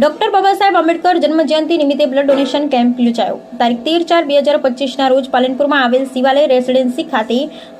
Doctor Baba Saheb Ambedkar જન્મજયંતિ નિમિત્તે blood donation camp યોજાયો. તારીખ તેર ચાર બે હજાર પચીસના રોજ પાલનપુરમાં આવેલ શિવાલય રેસિડેન્સી ખાતે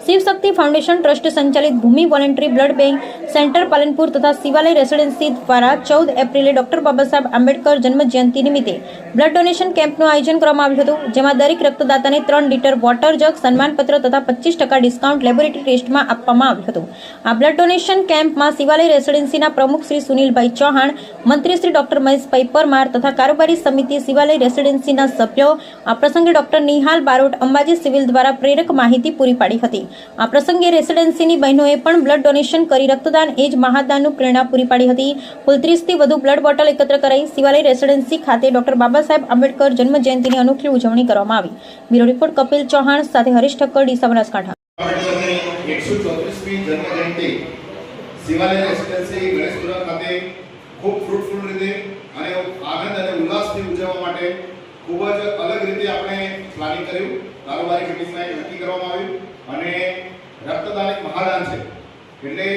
શિવશક્તિ ફાઉન્ડેશન ટ્રસ્ટ સંચાલિત Bhumi voluntary blood bank centre Palanpur તથા શિવાલય રેસિડેન્સી દ્વારા ચૌદ એપ્રિલે ડોક્ટર બાબા સાહેબ આંબેડકર જન્મજયંતિ નિમિત્તે બ્લડ ડોનેશન કેમ્પનું આયોજન કરવામાં આવ્યું હતું, જેમાં દરેક રક્તદાતાને ત્રણ લીટર વોટર જગ સન્માનપત્ર તથા પચીસ ટકા ડિસ્કાઉન્ટ લેબોરેટરી ટેસ્ટમાં આપવામાં આવ્યું હતું. આ બ્લડ ડોનેશન કેમ્પમાં શિવાલય રેસિડેન્સીના પ્રમુખ શ્રી સુનિલભાઈ ચૌહાણ, મંત્રી શ્રી ડોક્ટર મહેશભાઈ પૈપરમાર તથા કારોબારી સમિતિ શિવાલય રેસિડેન્સીના સભ્યો. આ પ્રસંગે ડોક્ટર નિહાલ બારોટ અંબાજી સિવિલ દ્વારા પ્રેરક માહિતી પૂરી પાડી હતી. આ પ્રસંગે રેસિડેન્સીની બહેનોએ પણ બ્લડ ડોનેશન કરી રક્તદાન એ જ મહાદાનનું પ્રેરણા પૂરી પાડી હતી. કુલ ત્રીસથી વધુ બ્લડ બોટલ એકત્ર કરાઈ શિવાલય રેસિડેન્સી ખાતે ડોક્ટર બાબા આંબેડકર જન્મ જયંતિની અનોખી ઉજવણી કરવામાં આવી. બ્યુરો રિપોર્ટ કપિલ ચૌહાણ સાથે હરીશ ઠક્કર ડીસા બનાસકાંઠા. શિવાલય રેસિડેન્સી ગણેશપુરા ખાતે ખૂબ ફ્રૂટફુલ રીતે અને આનંદ અને ઉલ્લાસથી ઉજવવા માટે ખૂબ જ અલગ રીતે આપણે પ્લાનિંગ કર્યું. કારોબારી એક નક્કી કરવામાં આવ્યું અને રક્તદાન એક મહાદાન છે. એટલે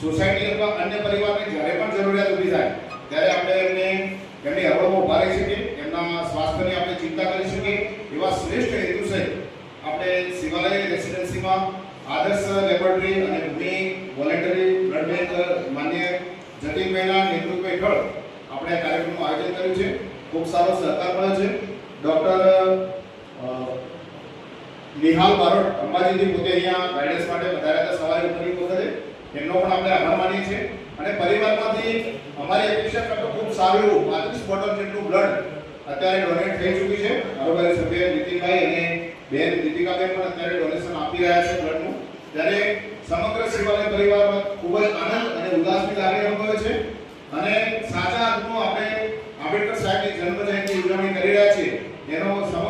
સોસાયટી અથવા અન્ય પરિવારને જ્યારે પણ જરૂરિયાત ઊભી થાય, ત્યારે આપણે એમને, એમની હરોળમાં રહી શકીએ, એમના સ્વાસ્થ્યની આપણે ચિંતા કરી શકીએ. એવા શ્રેષ્ઠ હેતુસર આપણે શિવાલય રેસિડેન્સીમાં આદર્શ લેબોરેટરી અને ભૂમિ વોલેન્ટરી બ્લડ બેંક માન્ય જતીનભાઈના નેતૃત્વ હેઠળ આપણે આ કાર્યક્રમનું આયોજન કર્યું છે ખૂબ સારો સહકાર મળે છે. ડૉક્ટર નિહાલ બારોટ અંબાજીથી પોતે અહીંયા ગાઈડન્સ માટે વધારે હતા સવારે ઉપરની વખતે. એમનો પણ આપણે આભાર માનીએ છીએ. અને પરિવારમાંથી અમારી અપેક્ષા કરતાં ખૂબ સારું એવું, પાંત્રીસ બોટલ જેટલું બ્લડ અત્યારે ડોનેટ થઈ ચૂકી છે. કારોબારી સભ્ય નીતિનભાઈ અને બેન દીપિકાબેન પણ અત્યારે ડોનેશન આપી રહ્યા છે બ્લડનું ત્યારે સમગ્ર શિવાલય પરિવારમાં ખૂબ જ આનંદ અને ઉલ્લાસની લાગણી અનુભવે છે. અને સાચા અર્થમાં આંબેડકર સાહેબની જન્મ જયંતિ ઉજવણી કરી રહ્યા છીએ જેનો સમગ્ર